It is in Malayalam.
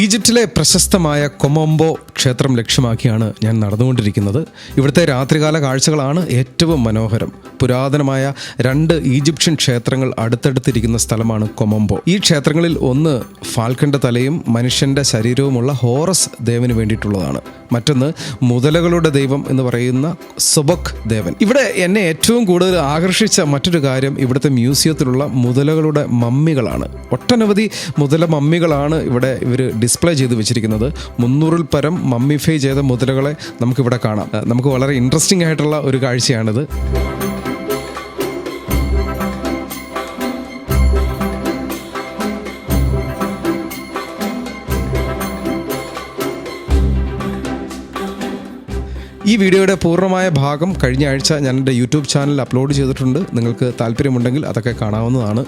ഈജിപ്തിലെ പ്രശസ്തമായ കൊമോംബോ ക്ഷേത്രം ലക്ഷ്യമാക്കിയാണ് ഞാൻ നടന്നുകൊണ്ടിരിക്കുന്നത്. ഇവിടുത്തെ രാത്രികാല കാഴ്ചകളാണ് ഏറ്റവും മനോഹരം. പുരാതനമായ രണ്ട് ഈജിപ്ഷ്യൻ ക്ഷേത്രങ്ങൾ അടുത്തടുത്തിരിക്കുന്ന സ്ഥലമാണ് കൊമോംബോ. ഈ ക്ഷേത്രങ്ങളിൽ ഒന്ന് ഫാൽക്കന്റെ തലയും മനുഷ്യന്റെ ശരീരവുമുള്ള ഹോറസ് ദേവന് വേണ്ടിയിട്ടുള്ളതാണ്. മറ്റൊന്ന് മുതലകളുടെ ദൈവം എന്ന് പറയുന്ന സൊബക് ദേവൻ. ഇവിടെ എന്നെ ഏറ്റവും കൂടുതൽ ആകർഷിച്ച മറ്റൊരു കാര്യം ഇവിടുത്തെ മ്യൂസിയത്തിലുള്ള മുതലകളുടെ മമ്മികളാണ്. ഒട്ടനവധി മുതല മമ്മികളാണ് ഇവിടെ ഇവർ ഡിസ്പ്ലേ ചെയ്ത് വെച്ചിരിക്കുന്നത് മുന്നൂറിൽ പരം മമ്മിഫൈ ചെയ്ത മുതലകളെ നമുക്കിവിടെ കാണാം. നമുക്ക് വളരെ ഇൻട്രസ്റ്റിംഗ് ആയിട്ടുള്ള ഒരു കാഴ്ചയാണിത്. ഈ വീഡിയോയുടെ പൂർണമായ ഭാഗം കഴിഞ്ഞ ആഴ്ച ഞാൻ എന്റെ യൂട്യൂബ് ചാനലിൽ അപ്ലോഡ് ചെയ്തിട്ടുണ്ട്. നിങ്ങൾക്ക് താല്പര്യമുണ്ടെങ്കിൽ അതൊക്കെ കാണാവുന്നതാണ്.